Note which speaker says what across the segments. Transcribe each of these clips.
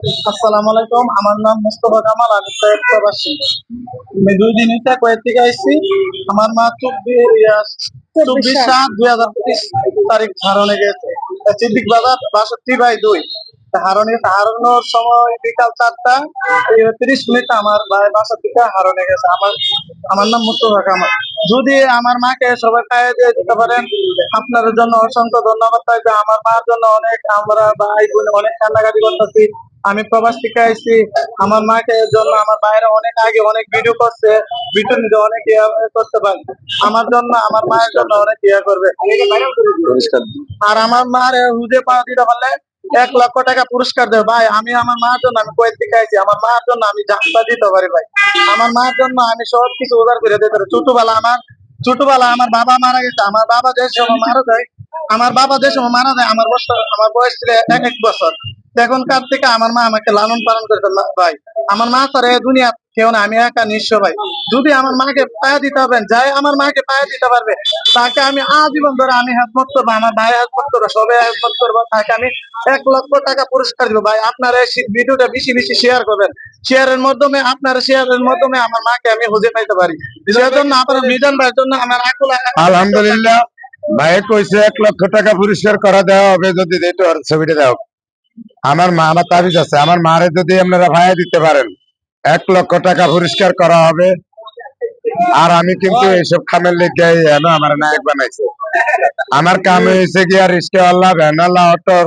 Speaker 1: আসসালামু আলাইকুম, আমার নাম মুস্তফা কামাল, আমি প্রবাসী। আমি দুই দিন হইতে কয়েক থেকে আসছি আমার মা চব্বিশ সাত দুই হাজার পঁচিশ তারিখ হারণে গেছে। সিদ্দিক বাজার বাষট্টি বাই দুই। হারণে হারানোর সময় বিকাল চারটা তিরিশ মিনিট আমার বাসা থেকে হারণে গেছে। আমার আমার নাম মুস্তফা কামাল। যদি আমার মাকে সবাই খাইয়ে দিয়ে দিতে পারেন, আপনার জন্য অসংখ্য ধন্যবাদ। থাকবে আমার মার জন্য অনেক আমরা ভাই বোন অনেক কান্নাকাটি করতেছি। আমি প্রবাস থেকে আইছি। আমার মাকে জন্য আমার বাইরে অনেক আগে অনেক ভিডিও করছে। ভিডিও নিতে অনেক ইয়া করতে পারে। আমার জন্য আমার মায়ের জন্য অনেক ইয়া করবে। আর আমার মার হুদে পা দিতে পারলে এক লক্ষ টাকা পুরস্কার দেবে। ভাই আমি আমার মার জন্য আমি কয়েক দিকে আইছি? আমার মার জন্য আমি জানতা দিতে পারি ভাই। আমার মার জন্য আমি সব কিছু উদার করে দিতে পারি। ছোটবেলা আমার ছোটবেলা আমার বাবা মারা গেছে। আমার বাবা যে সময় মারা যায় আমার বাবা যে সময় মারা যায় আমার বছর আমার বয়স ছিল এক এক বছর এখনকার থেকে আমার মা আমাকে লালন পালন করতে ভাই। আমার মা এই দুনিয়া কেউ না, আমি একা নিঃস্ব, ভাই। যদি আমার মাকে পায়া দিতে পারবেন যাই আমার মাকে পায়া দিতে পারবে, তাকে আমি আজীবন ধরে আমি হেল্পমত করব, আমার ভাই হেল্পমত করব, সবাই হেল্পমত করব, তাকে আমি এক লক্ষ টাকা পুরস্কার দিব, ভাই। আপনারা এই ভিডিওটা বেশি বেশি শেয়ার করবেন। শেয়ারের মাধ্যমে, আপনারা শেয়ারের মাধ্যমে আমার মাকে আমি খুঁজে পাইতে পারি। সেজন্য আপনার মিজান ভাইয়ের জন্য আমার
Speaker 2: আলহামদুলিল্লাহ ভাই কইছে এক লক্ষ টাকা পুরস্কার করা দেওয়া হবে, যদি ছবিটা দাও আমার মা আমার তাবিজ আছে। আমার মারে যদি আপনারা ভাইয়া দিতে পারেন, এক লক্ষ টাকা পুরস্কার করা হবে। আর আমি কিন্তু এইসব কামের লেগে আমার নায়ক বানাইছে। আমার কাম হয়েছে গিয়া রিস্কেওয়ালা ভ্যানওয়ালা অটোর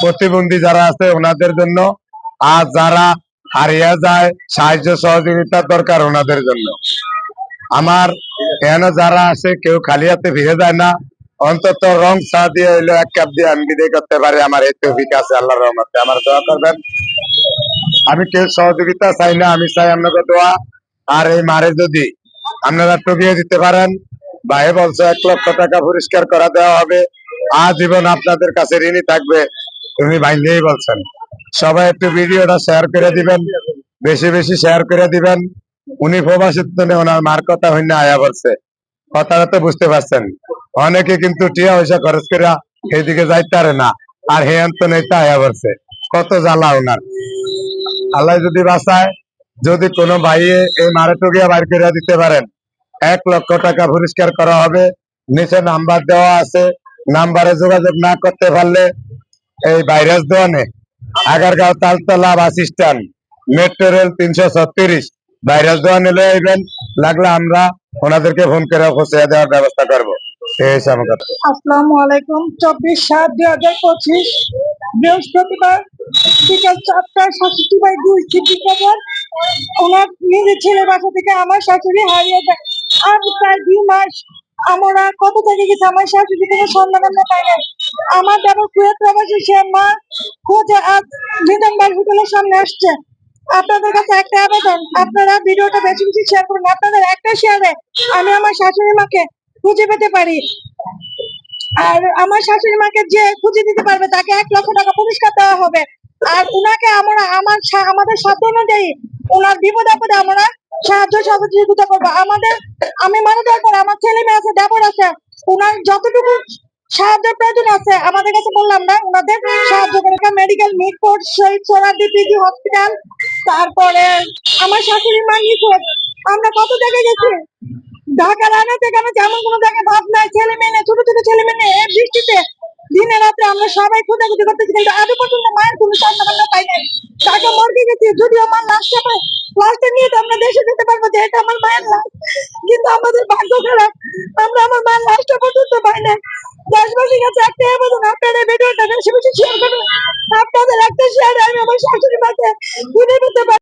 Speaker 2: প্রতিবন্ধী যারা আছে ওনাদের জন্য। আর যারা হারিয়ে যায়, সাহায্য সহযোগিতার দরকার ওনাদের জন্য। আমার এখানে যারা আছে, কেউ খালি হাতে ফিরে যায় না। অন্তত রং চা দিয়ে হইল এক কাপ দিয়ে আমি বিদায় করতে পারি, আমার এই তৌফিক আছে, আল্লাহর রহমতে। আমার দোয়া করবেন। আমি কেউ সহযোগিতা চাই না, আমি চাই আপনাকে দোয়া। আর এই মারে যদি আপনারা টুকিয়ে দিতে পারেন, ভাই বলছে এক লক্ষ টাকা পুরস্কার করা দেওয়া হবে। আজীবন আপনাদের কাছে ঋণী থাকবে তুমি বাইন্দেই বলছেন। সবাই একটু ভিডিওটা শেয়ার করে দিবেন, বেশি বেশি শেয়ার করে দিবেন। উনি প্রবাসিত ওনার মার কথা হইনা আয়া বলছে। কথাটা তো বুঝতে পারছেন। অনেকে কিন্তু টিয়া পয়সা খরচ করে সেদিকে যাইতে পারে না। আর হে তো নেতা আয়া বলছে কত জ্বালা ওনার। আল্লাহ যদি বাঁচায়, যদি কোনো ভাইয়ে এই মারে টুকিয়া বাইর করে দিতে পারেন, এক লক্ষ টাকা পুরস্কার করা হবে। নিচে নাম্বার দেওয়া আছে। নাম্বারে যোগাযোগ না করতে পারলে এই virus দোয়ানে Agargaon Taltala bus stand, metro rail তিনশো ছত্রিশ। ভাইরাস দোয়ান আইবেন। লাগলে আমরা ওনাদেরকে ফোন করে পৌঁছে দেওয়ার ব্যবস্থা করব।
Speaker 1: আসসালামু আলাইকুম। চব্বিশ সাত দুই হাজার পঁচিশ বৃহস্পতিবার বিকাল বাই দুই ছেলে থেকে আমার শাশুড়ি হারিয়ে যায়। আর প্রায় দুই মাস আমরা কত থেকে গেছে? আমার শাশুড়ি কোনো সন্ধান পাই না আমার কুয়েত প্রবাসী মা খোঁজে আজ বিধানবার হোটেলের সামনে আসছে। আপনাদের কাছে একটা আবেদন। আপনারা ভিডিওটা বেশি বেশি শেয়ার করুন। আপনাদের একটা শেয়ারে আমি আমার শাশুড়ি মাকে খুঁজে পেতে পারি। আর আমার শাশুড়ি মাকে যে খুঁজে দিতে পারবে, তাকে এক লক্ষ টাকা পুরস্কার দেওয়া হবে। আর উনাকে আমরা, আমার আমাদের সাধ্য অনুযায়ী ওনার বিপদ আপদে আমরা সাহায্য সহযোগিতা করব। আমাদের, আমি মনে যাওয়ার আমার ছেলে মেয়ে আছে, দেবর আছে। ওনার যতটুকু সাহায্যের প্রয়োজন আছে, আমাদের কাছে বললাম না ওনাদের সাহায্য করে মেডিকেল মিটপোর্ট শহীদ সোনাদি পিজি হসপিটাল তারপরে আমার শাশুড়ি মা নিখোঁজ। আমরা কত জায়গায় গেছি? ঢাকা রানা থেকে আমি তেমন কোনো জায়গায় ভাব নাই, ছেলে মেয়ে ছোট ছোট ছেলে মেয়ে। এই বৃষ্টিতে দিনে রাত্রে আমরা সবাই খোঁজাখুঁজি করতেছি, কিন্তু আজও পর্যন্ত মায়ের কোনো সন্ধান আমরা পাই নাই। তাকে মর্গে গেছি, যদিও আমার লাশটা পাই লাশটা নিয়ে তো আমরা দেশে যেতে পারব, যে এটা আমার মায়ের লাশ। কিন্তু আমাদের ভাগ্য খারাপ, আমরা আমার মায়ের লাশটা পর্যন্ত পাই নাই। দেশবাসীর কাছে একটা আবেদন, আপনারা ভিডিওটা বেশি বেশি শেয়ার করুন। আপনাদের একটা শেয়ারে আমি আমার শাশুড়ি মাকে পারি।